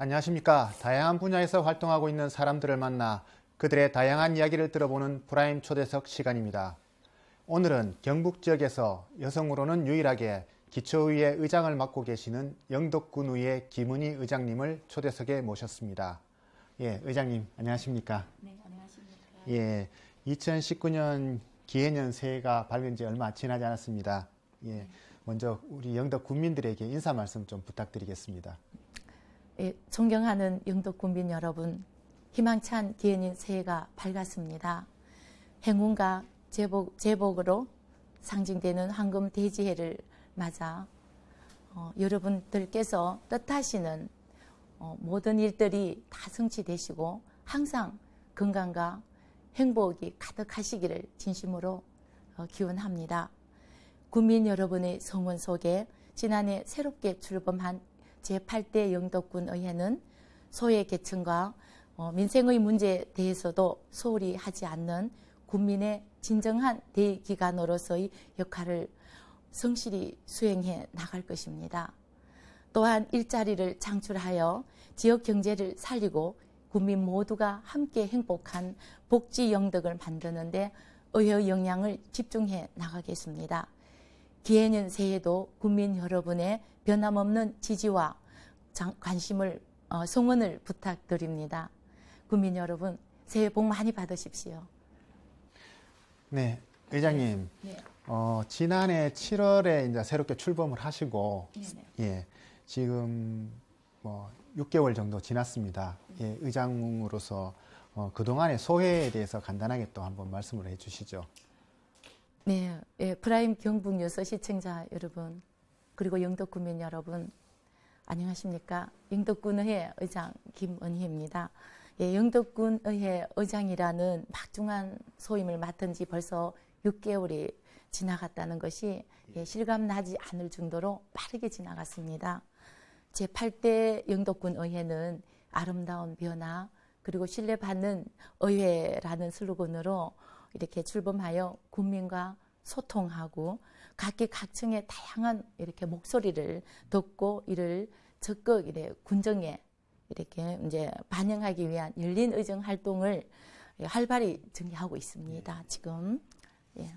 안녕하십니까. 다양한 분야에서 활동하고 있는 사람들을 만나 그들의 다양한 이야기를 들어보는 프라임 초대석 시간입니다. 오늘은 경북 지역에서 여성으로는 유일하게 기초의회 의장을 맡고 계시는 영덕군 의회 김은희 의장님을 초대석에 모셨습니다. 예, 의장님 안녕하십니까? 네, 안녕하십니까? 예, 2019년 기해년 새해가 밝은 지 얼마 지나지 않았습니다. 예, 먼저 우리 영덕 군민들에게 인사 말씀 좀 부탁드리겠습니다. 예, 존경하는 영덕 군민 여러분, 희망찬 기해년 새해가 밝았습니다. 행운과 제복, 제복으로 상징되는 황금 대지해를 맞아 어, 여러분들께서 뜻하시는 어, 모든 일들이 다 성취되시고 항상 건강과 행복이 가득하시기를 진심으로 어, 기원합니다. 국민 여러분의 성원 속에 지난해 새롭게 출범한 제8대 영덕군 의회는 소외 계층과 어, 민생의 문제에 대해서도 소홀히 하지 않는 국민의 진정한 대기관으로서의 역할을 성실히 수행해 나갈 것입니다. 또한 일자리를 창출하여 지역 경제를 살리고 국민 모두가 함께 행복한 복지 영덕을 만드는데 의회 역량을 집중해 나가겠습니다. 기해년 새해도 국민 여러분의 변함없는 지지와 관심을 어, 성원을 부탁드립니다. 국민 여러분 새해 복 많이 받으십시오. 네, 의장님. 네. 어, 지난해 7월에 이제 새롭게 출범을 하시고 네네. 네. 예, 지금 뭐 6개월 정도 지났습니다. 예, 의장으로서 어, 그동안의 소회에 대해서 간단하게 또 한번 말씀을 해 주시죠. 네, 예, 프라임 경북 뉴스 시청자 여러분, 그리고 영덕 구민 여러분, 안녕하십니까. 영덕군의회 의장 김은희입니다. 예, 영덕군의회 의장이라는 막중한 소임을 맡은 지 벌써 6개월이 지나갔다는 것이 예, 실감나지 않을 정도로 빠르게 지나갔습니다. 제8대 영덕군의회는 아름다운 변화, 그리고 신뢰받는 의회라는 슬로건으로 이렇게 출범하여 국민과 소통하고 각계각층의 다양한 이렇게 목소리를 듣고 이를 적극 이래 군정에 이렇게 이제 반영하기 위한 열린 의정 활동을 활발히 전개하고 있습니다. 지금 예.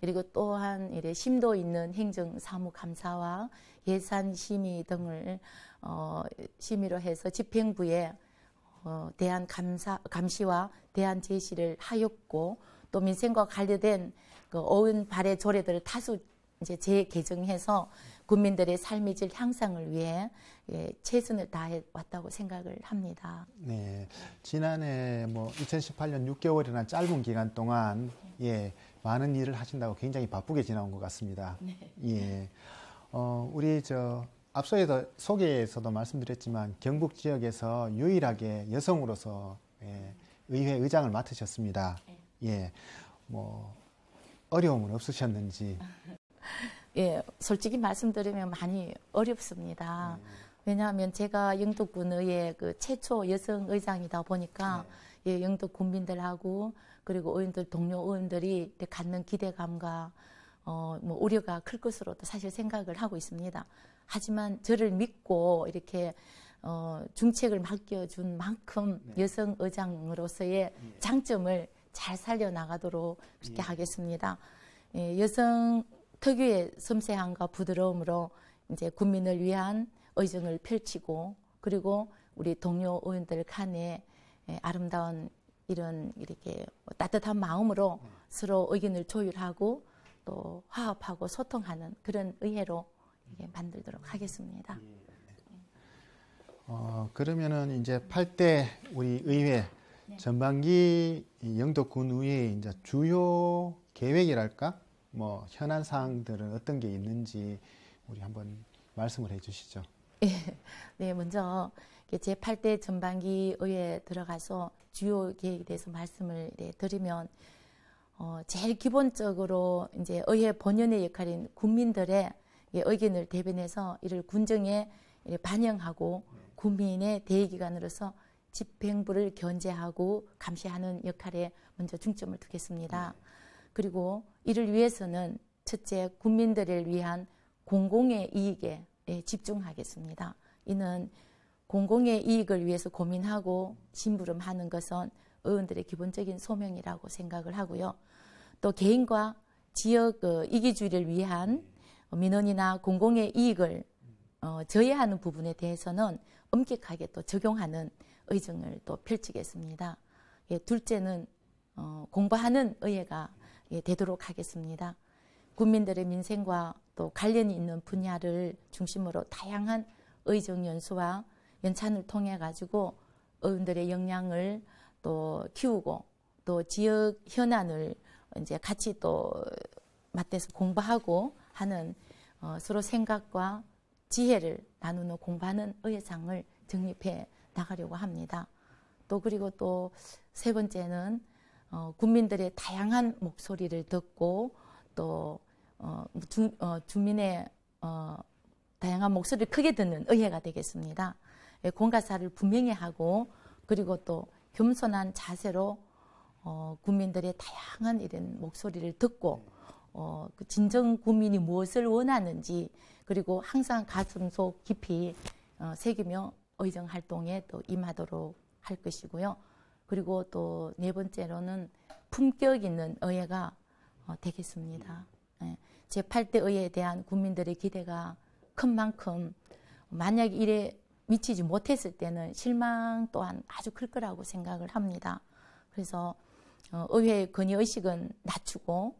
그리고 또한 이래 심도 있는 행정 사무 감사와 예산 심의 등을 어, 심의로 해서 집행부에 어, 대한 감사, 감시와 대한 제시를 하였고 또 민생과 관련된 그 어은 발의 조례들을 다수 이제 재개정해서 국민들의 삶의 질 향상을 위해 예, 최선을 다해 왔다고 생각을 합니다. 네, 지난해 뭐 2018년 6개월이나 짧은 기간 동안 예 많은 일을 하신다고 굉장히 바쁘게 지나온 것 같습니다. 네. 예, 어 우리 저 앞서에서 소개에서도 말씀드렸지만 경북 지역에서 유일하게 여성으로서 예, 의회 의장을 맡으셨습니다. 네. 예, 뭐 어려움은 없으셨는지? 예, 솔직히 말씀드리면 많이 어렵습니다. 음. 왜냐하면 제가 영덕군 의회 그 최초 여성 의장이다 보니까 네. 예, 영덕 군민들하고 그리고 의원들 동료 의원들이 갖는 기대감과 어, 뭐 우려가 클 것으로 도 사실 생각을 하고 있습니다. 하지만 저를 믿고 이렇게 어, 중책을 맡겨준 만큼 네. 여성 의장으로서의 네. 장점을 잘 살려나가도록 그렇게 네. 하겠습니다. 예, 여성 특유의 섬세함과 부드러움으로 이제 국민을 위한 의정을 펼치고 그리고 우리 동료 의원들 간에 예, 아름다운 이런 이렇게 따뜻한 마음으로 네. 서로 의견을 조율하고 또 화합하고 소통하는 그런 의회로 만들도록 하겠습니다. 예. 어, 그러면은 이제 8대 우리 의회 네. 전반기 영덕군 의회 이제 주요 계획이랄까 뭐 현안 사항들은 어떤 게 있는지 우리 한번 말씀을 해주시죠. 예, 네, 먼저 제 8대 전반기 의회에 들어가서 주요 계획에 대해서 말씀을 네, 드리면 어, 제일 기본적으로 이제 의회 본연의 역할인 국민들의 의견을 대변해서 이를 군정에 반영하고 국민의 대의기관으로서 집행부를 견제하고 감시하는 역할에 먼저 중점을 두겠습니다. 네. 그리고 이를 위해서는 첫째 국민들을 위한 공공의 이익에 집중하겠습니다. 이는 공공의 이익을 위해서 고민하고 심부름하는 것은 의원들의 기본적인 소명이라고 생각을 하고요. 또 개인과 지역 어, 이기주의를 위한 민원이나 공공의 이익을 어, 저해하는 부분에 대해서는 엄격하게 또 적용하는 의정을 또 펼치겠습니다. 예, 둘째는 어, 공부하는 의회가 예, 되도록 하겠습니다. 국민들의 민생과 또 관련이 있는 분야를 중심으로 다양한 의정 연수와 연찬을 통해 가지고 의원들의 역량을 또 키우고 또 지역 현안을 이제 같이 또 맞대서 공부하고 하는 어, 서로 생각과 지혜를 나누는 공부하는 의회장을 정립해 나가려고 합니다. 또 그리고 또 세 번째는 어, 국민들의 다양한 목소리를 듣고 또 어, 주, 어, 주민의 어, 다양한 목소리를 크게 듣는 의회가 되겠습니다. 예, 공가사를 분명히 하고 그리고 또 겸손한 자세로 어, 국민들의 다양한 이런 목소리를 듣고 어, 그 진정 국민이 무엇을 원하는지 그리고 항상 가슴 속 깊이 어, 새기며 의정 활동에 또 임하도록 할 것이고요. 그리고 또 네 번째로는 품격 있는 의회가 어, 되겠습니다. 예, 제8대 의회에 대한 국민들의 기대가 큰 만큼 만약 이래 미치지 못했을 때는 실망 또한 아주 클 거라고 생각을 합니다. 그래서 어, 의회 건의의식은 낮추고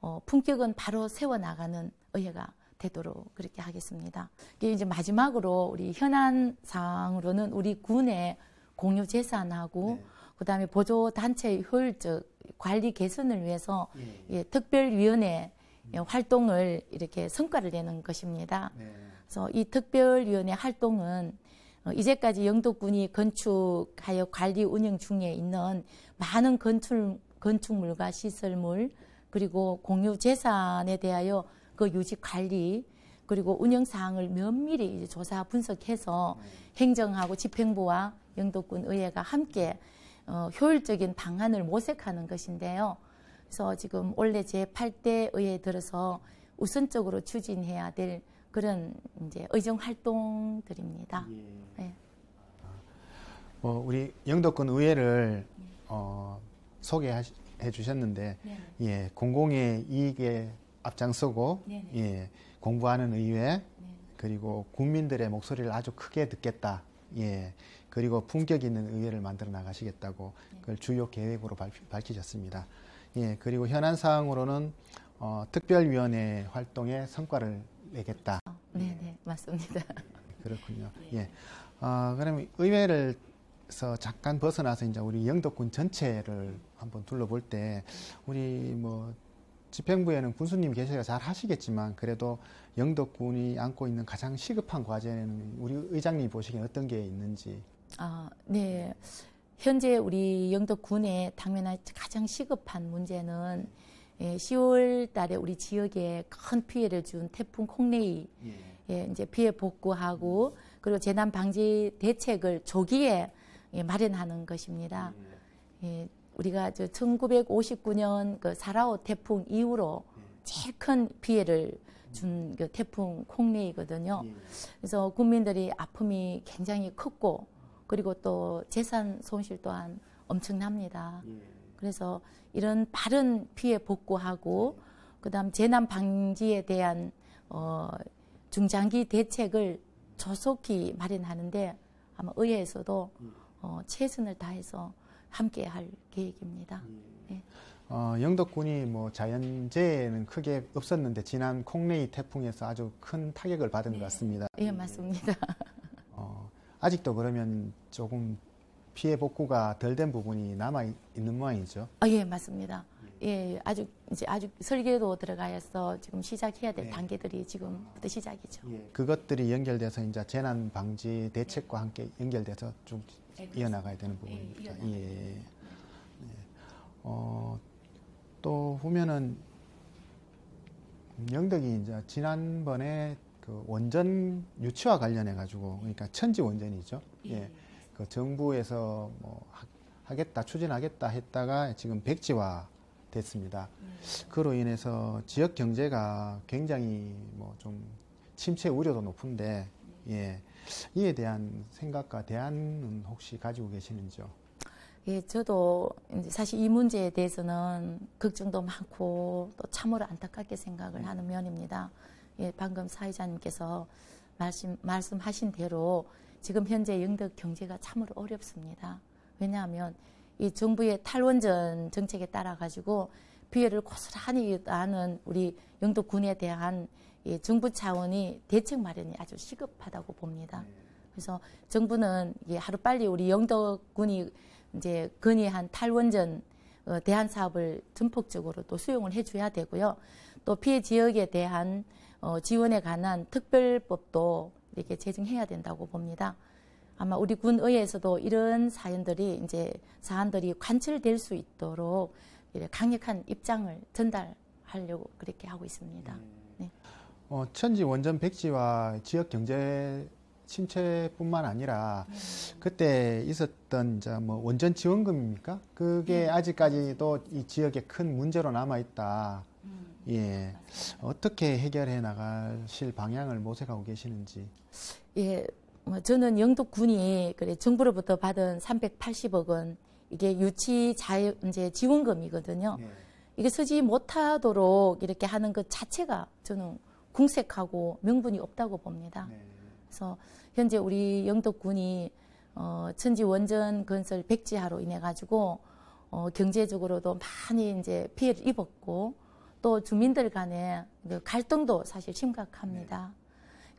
어, 품격은 바로 세워나가는 의회가 되도록 그렇게 하겠습니다. 이제 마지막으로 우리 현안 사항으로는 우리 군의 공유 재산하고 네. 그다음에 보조 단체 효율적 관리 개선을 위해서 예. 예, 특별위원회 음. 활동을 이렇게 성과를 내는 것입니다. 네. 그래서 이 특별위원회 활동은 어, 이제까지 영도군이 건축하여 관리 운영 중에 있는 많은 건축, 건축물과 시설물 그리고 공유 재산에 대하여 그 유지 관리 그리고 운영 사항을 면밀히 조사 분석해서 행정하고 집행부와 영도군 의회가 함께 어, 효율적인 방안을 모색하는 것인데요. 그래서 지금 올해 제 8대 의회에 들어서 우선적으로 추진해야 될 그런 이제 의정 활동들입니다. 예. 네. 어, 우리 영도권 의회를 어, 소개해 주셨는데, 네 예, 공공의 이익에 앞장서고, 네 예, 공부하는 의회, 네. 그리고 국민들의 목소리를 아주 크게 듣겠다. 예, 그리고 품격 있는 의회를 만들어 나가시겠다고 네. 그걸 주요 계획으로 밝히 셨습니다. 예, 그리고 현안 사항으로는 어, 특별위원회 활동의 성과를 내겠다. 어, 네, 네, 맞습니다. 그렇군요. 네. 예. 어, 그러면 의회를 서 잠깐 벗어나서 이제 우리 영덕군 전체를 한번 둘러볼 때 우리 뭐 집행부에는 군수님 계셔서 잘 하시겠지만 그래도 영덕군이 안고 있는 가장 시급한 과제는 우리 의장님 보시기에 어떤 게 있는지. 아, 네. 현재 우리 영덕군에 당면한 가장 시급한 문제는 예, 10월 달에 우리 지역에 큰 피해를 준 태풍 콩레이 예. 예, 이제 피해 복구하고 그리고 재난 방지 대책을 조기에 예, 마련하는 것입니다. 예, 예 우리가 저 1959년 그 사라오 태풍 이후로 예. 제일 큰 피해를 준 그 태풍 콩레이거든요. 예. 그래서 국민들이 아픔이 굉장히 컸고 그리고 또 재산 손실 또한 엄청납니다. 그래서 이런 바른 피해 복구하고 그다음 재난 방지에 대한 어, 중장기 대책을 조속히 마련하는데 아마 의회에서도 어, 최선을 다해서 함께 할 계획입니다. 네. 어, 영덕군이 뭐 자연재해는 크게 없었는데 지난 콩레이 태풍에서 아주 큰 타격을 받은 네. 것 같습니다. 예, 맞습니다. 어, 아직도 그러면 조금 피해 복구가 덜 된 부분이 남아 있는 모양이죠. 아, 예, 맞습니다. 예, 아주 이제 아주 설계도 들어가서 지금 시작해야 될 네. 단계들이 지금부터 시작이죠. 예. 그것들이 연결돼서 이제 재난 방지 대책과 함께 연결돼서 쭉 네, 이어나가야 되는 부분입니다. 예. 예. 예. 어, 또 보면은 영덕이 이제 지난번에 그 원전 유치와 관련해 가지고 그러니까 천지 원전이죠. 예. 예. 그 정부에서 뭐 하겠다 추진하겠다 했다가 지금 백지화 됐습니다. 네. 그로 인해서 지역 경제가 굉장히 뭐 좀 침체 우려도 높은데 예. 이에 대한 생각과 대안은 혹시 가지고 계시는지요? 예, 저도 사실 이 문제에 대해서는 걱정도 많고 또 참으로 안타깝게 생각을 하는 면입니다. 예, 방금 사회자님께서 말씀, 말씀하신 대로 지금 현재 영덕 경제가 참으로 어렵습니다. 왜냐하면 이 정부의 탈원전 정책에 따라 가지고 피해를 고스란히 하는 우리 영덕군에 대한 이 정부 차원이 대책 마련이 아주 시급하다고 봅니다. 그래서 정부는 하루 빨리 우리 영덕군이 이제 건의한 탈원전 어, 대한 사업을 전폭적으로 또 수용을 해줘야 되고요. 또 피해 지역에 대한 어, 지원에 관한 특별법도 이렇게 제정해야 된다고 봅니다. 아마 우리 군의회에서도 이런 사연들이 이제 사안들이 관철될 수 있도록 강력한 입장을 전달하려고 그렇게 하고 있습니다. 음. 네. 어, 천지 원전 백지와 지역 경제 침체뿐만 아니라 네. 그때 있었던 이제 뭐 원전 지원금입니까? 그게 네. 아직까지도 이 지역에 큰 문제로 남아 있다. 음. 예. 어떻게 해결해 나가실 방향을 모색하고 계시는지. 예. 뭐 저는 영덕군이 그래 정부로부터 받은 380억 원 이게 유치 자유 이제 지원금이거든요. 네. 이게 쓰지 못하도록 이렇게 하는 것 자체가 저는 궁색하고 명분이 없다고 봅니다. 네. 그래서 현재 우리 영덕군이 어, 천지 원전 건설 백지화로 인해 가지고 어, 경제적으로도 많이 이제 피해를 입었고 또 주민들 간의 그 갈등도 사실 심각합니다. 네.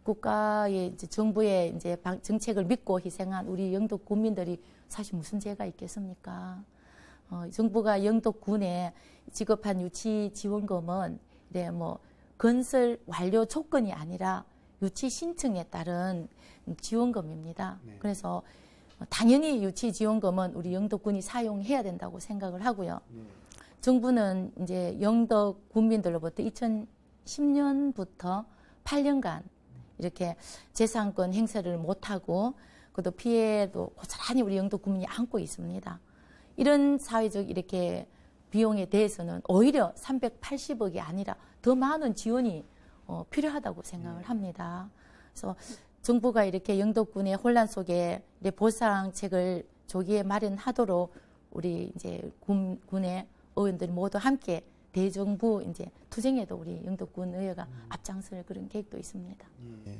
국가의 이제 정부의 이제 정책을 믿고 희생한 우리 영덕 군민들이 사실 무슨 죄가 있겠습니까? 어, 정부가 영덕군에 지급한 유치 지원금은 네, 뭐 건설 완료 조건이 아니라 유치 신청에 따른 지원금입니다. 네. 그래서 당연히 유치 지원금은 우리 영덕군이 사용해야 된다고 생각을 하고요. 네. 정부는 이제 영덕 군민들로부터 2010년부터 8년간 이렇게 재산권 행사를 못하고 그도 피해도 고스란히 우리 영도 국민이 안고 있습니다. 이런 사회적 이렇게 비용에 대해서는 오히려 380억이 아니라 더 많은 지원이 어, 필요하다고 생각을 네. 합니다. 그래서 정부가 이렇게 영도군의 혼란 속에 보상책을 조기에 마련하도록 우리 이제 군, 군의 의원들 모두 함께 대정부 이제 투쟁에도 우리 영덕군 의회가 음. 앞장설 그런 계획도 있습니다. 예.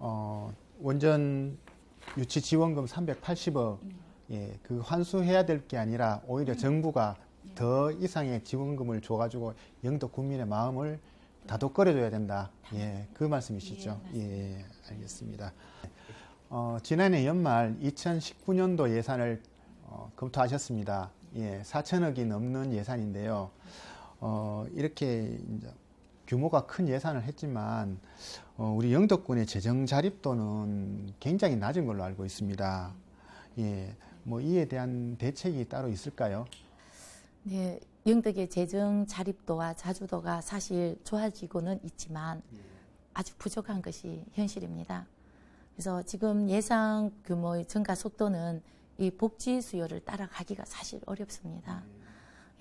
어, 원전 유치 지원금 380억 음. 예, 그 환수해야 될 게 아니라 오히려 음. 정부가 네. 더 이상의 지원금을 줘가지고 영덕 국민의 마음을 다독거려줘야 된다. 예, 그 말씀이시죠. 예, 예 알겠습니다. 어, 지난해 연말 2019년도 예산을 어, 검토하셨습니다. 예, 4천억이 넘는 예산인데요. 어, 이렇게 이제 규모가 큰 예산을 했지만 어, 우리 영덕군의 재정 자립도는 굉장히 낮은 걸로 알고 있습니다. 예, 뭐 이에 대한 대책이 따로 있을까요? 네, 영덕의 재정 자립도와 자주도가 사실 좋아지고는 있지만 아주 부족한 것이 현실입니다. 그래서 지금 예상 규모의 증가 속도는 이 복지 수요를 따라가기가 사실 어렵습니다.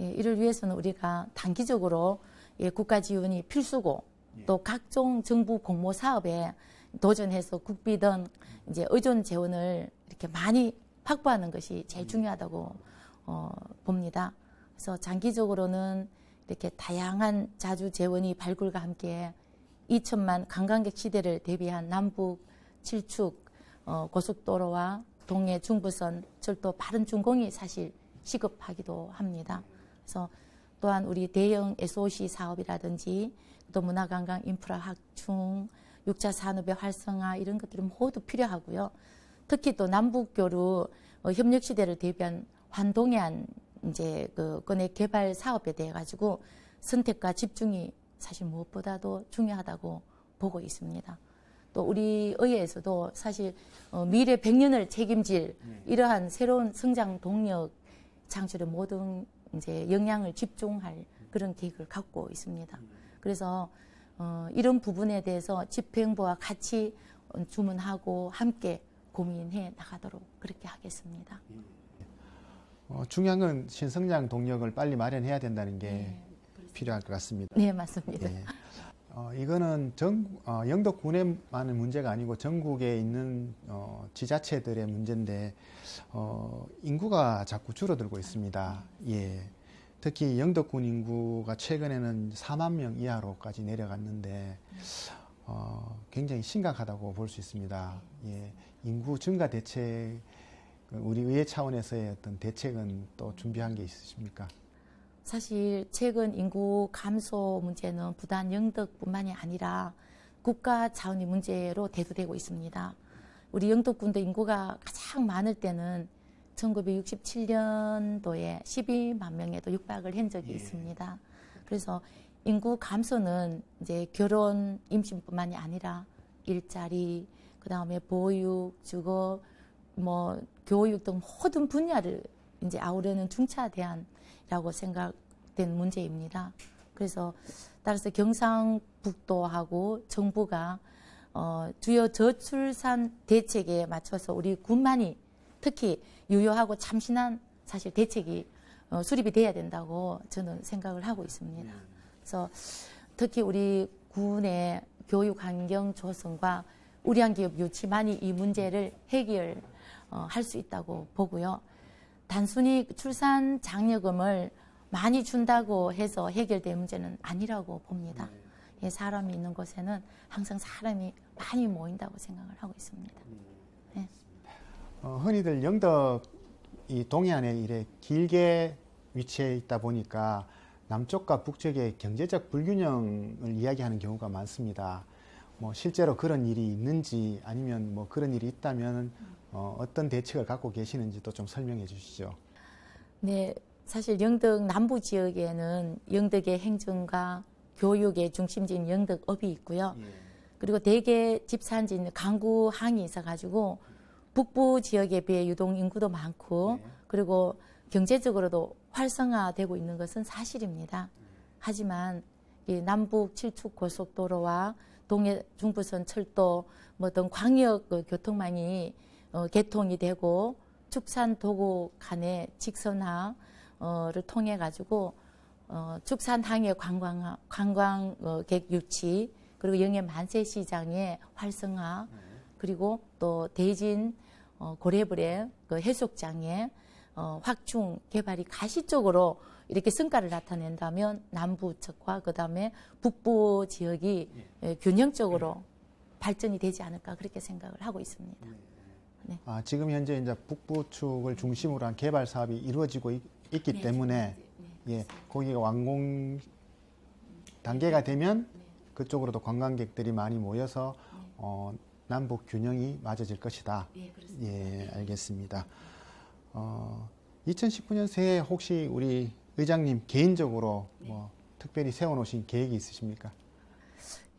예, 이를 위해서는 우리가 단기적으로 예, 국가 지원이 필수고 예. 또 각종 정부 공모 사업에 도전해서 국비든 이제 의존 재원을 이렇게 많이 확보하는 것이 제일 음. 중요하다고 어, 봅니다. 그래서 장기적으로는 이렇게 다양한 자주 재원이 발굴과 함께 2천만 관광객 시대를 대비한 남북 7축 어, 고속도로와 동해 중부선 철도 바른 준공이 사실 시급하기도 합니다. 그래서 또한 우리 대형 SOC 사업이라든지 또 문화관광 인프라 확충, 6차 산업의 활성화 이런 것들은 모두 필요하고요. 특히 또 남북교류 어, 협력 시대를 대비한 환동해안 이제 그 건의 개발 사업에 대해 가지고 선택과 집중이 사실 무엇보다도 중요하다고 보고 있습니다. 또 우리 의회에서도 사실 어, 미래 100년을 책임질 네. 이러한 새로운 성장 동력 창출의 모든 이제 영향을 집중할 그런 계획을 갖고 있습니다. 그래서 어, 이런 부분에 대해서 집행부와 같이 주문하고 함께 고민해 나가도록 그렇게 하겠습니다. 어, 중요한 건 신성장 동력을 빨리 마련해야 된다는 게 네, 필요할 것 같습니다. 네, 맞습니다. 네. 어, 이거는 전 어, 영덕군에만의 문제가 아니고 전국에 있는 어, 지자체들의 문제인데 어, 인구가 자꾸 줄어들고 있습니다. 예. 특히 영덕군 인구가 최근에는 4만 명 이하로까지 내려갔는데 어, 굉장히 심각하다고 볼 수 있습니다. 예. 인구 증가 대책 우리 의회 차원에서의 어떤 대책은 또 준비한 게 있으십니까? 사실 최근 인구 감소 문제는 부단 영덕뿐만이 아니라 국가 차원의 문제로 대두되고 있습니다. 우리 영덕군도 인구가 가장 많을 때는 1967년도에 12만 명에도 육박을 한 적이 예. 있습니다. 그래서 인구 감소는 이제 결혼, 임신뿐만이 아니라 일자리, 그 다음에 보육, 주거, 뭐 교육 등 모든 분야를 이제 아우르는 중차 대안이 라고 생각된 문제입니다. 그래서 따라서 경상북도하고 정부가 어, 주요 저출산 대책에 맞춰서 우리 군만이 특히 유효하고 참신한 사실 대책이 어, 수립이 돼야 된다고 저는 생각을 하고 있습니다. 그래서 특히 우리 군의 교육 환경 조성과 우리한 기업 유치만이 이 문제를 해결 어, 할수 있다고 보고요. 단순히 출산 장려금을 많이 준다고 해서 해결될 문제는 아니라고 봅니다. 네. 예, 사람이 있는 곳에는 항상 사람이 많이 모인다고 생각을 하고 있습니다. 네. 어, 흔히들 영덕 이 동해안에 이래 길게 위치해 있다 보니까 남쪽과 북쪽의 경제적 불균형을 이야기하는 경우가 많습니다. 뭐 실제로 그런 일이 있는지 아니면 뭐 그런 일이 있다면 어, 떤 대책을 갖고 계시는지도 좀 설명해 주시죠. 네, 사실 영덕 남부 지역에는 영덕의 행정과 교육의 중심지인 영덕읍이 있고요. 예. 그리고 대개 집산지인 강구 항이 있어가지고 북부 지역에 비해 유동 인구도 많고 예. 그리고 경제적으로도 활성화되고 있는 것은 사실입니다. 하지만 이 남북 칠축 고속도로와 동해 중부선 철도 뭐 등 광역 그 교통망이 어, 개통이 되고 축산 도구 간의 직선화를 통해 가지고 어, 축산 항해 관광 관광객 어, 유치 그리고 영해 만세 시장의 활성화 그리고 또 대진 어, 고래불의 그 해수욕장의 어, 확충 개발이 가시적으로 이렇게 성과를 나타낸다면 남부 측과 그다음에 북부 지역이 예. 균형적으로 발전이 되지 않을까 그렇게 생각을 하고 있습니다. 네. 네. 아, 지금 현재 이제 북부 축을 중심으로 한 개발 사업이 이루어지고 있, 기 네, 때문에 네, 예, 거기가 완공 단계가 되면 그쪽으로도 관광객들이 많이 모여서 어, 남북 균형이 맞아질 것이다. 예, 알겠습니다. 어, 2019년 새해 혹시 우리 의장님 개인적으로 뭐 특별히 세워놓으신 계획이 있으십니까?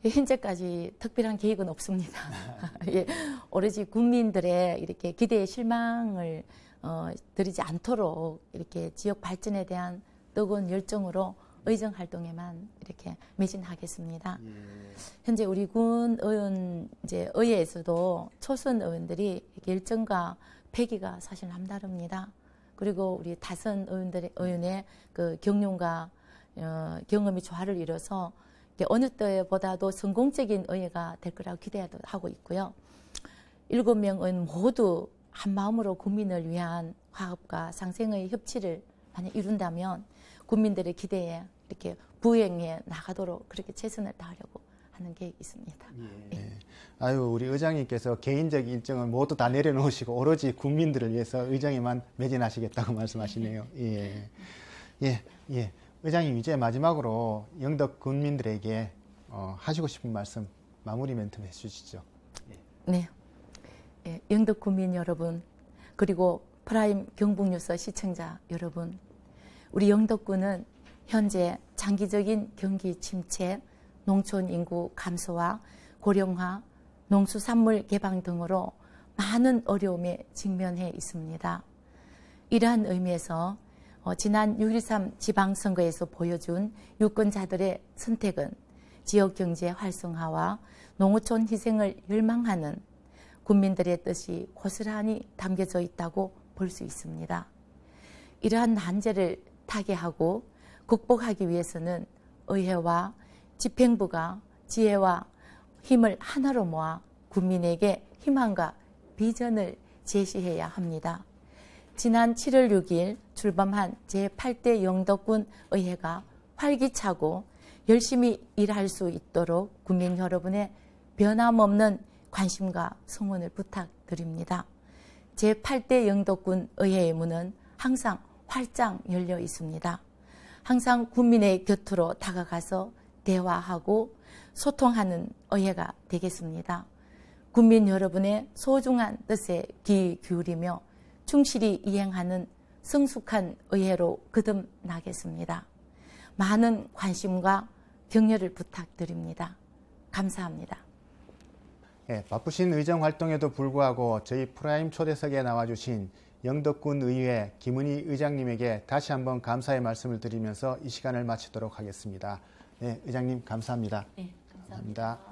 현재까지 특별한 계획은 없습니다. 예, 오로지 국민들의 이렇게 기대에 실망을 어, 드리지 않도록 이렇게 지역 발전에 대한 뜨거운 열정으로 의정 활동에만 이렇게 매진하겠습니다. 예. 현재 우리 군 의원 이제 의회에서도 초선 의원들이 열정과 패기가 사실 남다릅니다. 그리고 우리 다선 의원들의 의원의 그 경륜과 어, 경험이 조화를 이뤄서 어느 때보다도 성공적인 의회가 될 거라고 기대하고 있고요. 일곱 명 의원 모두 한 마음으로 국민을 위한 화합과 상생의 협치를 만약 이룬다면 국민들의 기대에 이렇게 부행해 나가도록 그렇게 최선을 다하려고 하는 계획이 있습니다. 예. 예. 아유 우리 의장님께서 개인적 일정을 모두 다 내려놓으시고 오로지 국민들을 위해서 의장에만 매진하시겠다고 말씀하시네요. 예. 예. 예. 의장님 이제 마지막으로 영덕 군민들에게 어, 하시고 싶은 말씀 마무리 멘트 해주시죠. 예. 네. 예, 영덕 군민 여러분 그리고 프라임 경북뉴스 시청자 여러분 우리 영덕군은 현재 장기적인 경기 침체 농촌 인구 감소와 고령화, 농수산물 개방 등으로 많은 어려움에 직면해 있습니다. 이러한 의미에서 어, 지난 6.13 지방선거에서 보여준 유권자들의 선택은 지역경제 활성화와 농어촌 희생을 열망하는 국민들의 뜻이 고스란히 담겨져 있다고 볼 수 있습니다. 이러한 난제를 타개하고 극복하기 위해서는 의회와 집행부가 지혜와 힘을 하나로 모아 국민에게 희망과 비전을 제시해야 합니다. 지난 7월 6일 출범한 제8대 영덕군 의회가 활기차고 열심히 일할 수 있도록 국민 여러분의 변함없는 관심과 성원을 부탁드립니다. 제8대 영덕군 의회의 문은 항상 활짝 열려 있습니다. 항상 국민의 곁으로 다가가서 대화하고 소통하는 의회가 되겠습니다. 국민 여러분의 소중한 뜻에 귀 기울이며 충실히 이행하는 성숙한 의회로 거듭나겠습니다. 많은 관심과 격려를 부탁드립니다. 감사합니다. 예, 바쁘신 의정 활동에도 불구하고 저희 프라임 초대석에 나와주신 영덕군 의회 김은희 의장님에게 다시 한번 감사의 말씀을 드리면서 이 시간을 마치도록 하겠습니다. 네, 의장님 감사합니다. 네, 감사합니다.